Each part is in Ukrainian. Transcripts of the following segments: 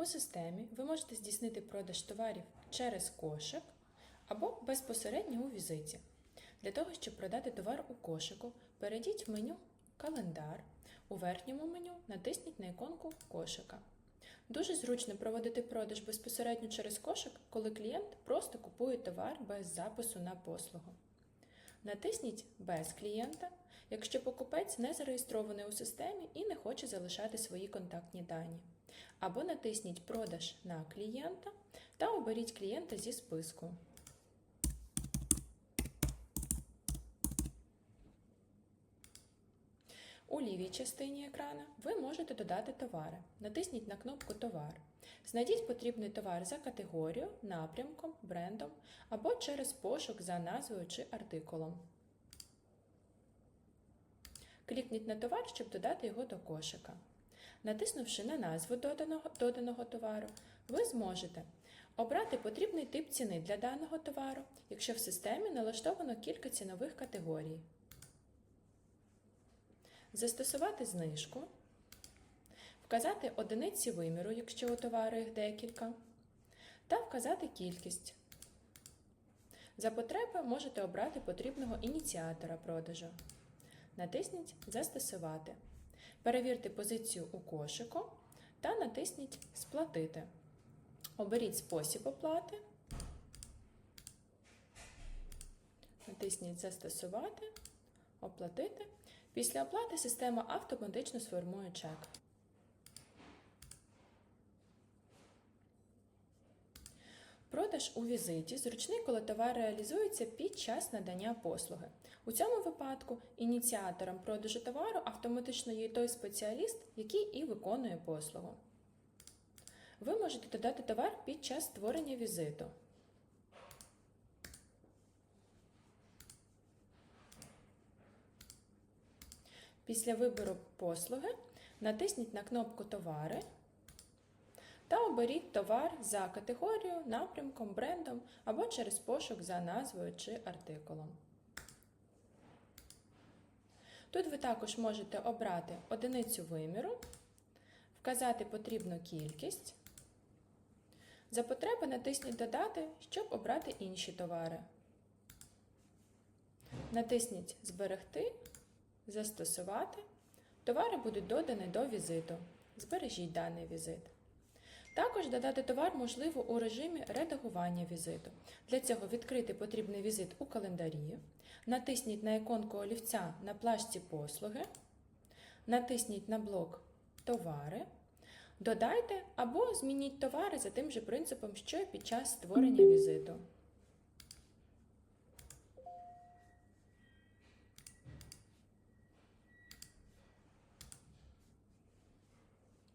У системі ви можете здійснити продаж товарів через кошик або безпосередньо у візиті. Для того, щоб продати товар у кошику, перейдіть в меню Календар. У верхньому меню натисніть на іконку кошика. Дуже зручно проводити продаж безпосередньо через кошик, коли клієнт просто купує товар без запису на послугу. Натисніть без клієнта, якщо покупець не зареєстрований у системі і не хоче залишати свої контактні дані. Або натисніть Продаж на клієнта та оберіть клієнта зі списку. У лівій частині екрана ви можете додати товари. Натисніть на кнопку Товар. Знайдіть потрібний товар за категорією, напрямком, брендом або через пошук за назвою чи артикулом. Клікніть на товар, щоб додати його до кошика. Натиснувши на назву доданого, доданого товару, ви зможете обрати потрібний тип ціни для даного товару, якщо в системі налаштовано кілька цінових категорій. Застосувати знижку, вказати одиниці виміру, якщо у товару їх декілька, та вказати кількість. За потреби можете обрати потрібного ініціатора продажу. Натисніть Застосувати. Перевірте позицію у кошику та натисніть Сплатити. Оберіть спосіб оплати. Натисніть Застосувати, Оплатити. Після оплати система автоматично сформує чек. Продаж у візиті зручний, коли товар реалізується під час надання послуги. У цьому випадку ініціатором продажу товару автоматично є той спеціаліст, який і виконує послугу. Ви можете додати товар під час створення візиту. Після вибору послуги натисніть на кнопку Товари та оберіть товар за категорією, напрямком, брендом або через пошук за назвою чи артикулом. Тут ви також можете обрати одиницю виміру, вказати потрібну кількість. За потреби натисніть Додати, щоб обрати інші товари. Натисніть Зберегти, Застосувати. Товари будуть додані до візиту. Збережіть даний візит. Також додати товар можливо у режимі редагування візиту. Для цього відкрити потрібний візит у календарі, натисніть на іконку олівця на плашці послуги, натисніть на блок Товари, додайте або змініть товари за тим же принципом, що і під час створення візиту.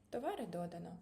Товари додано.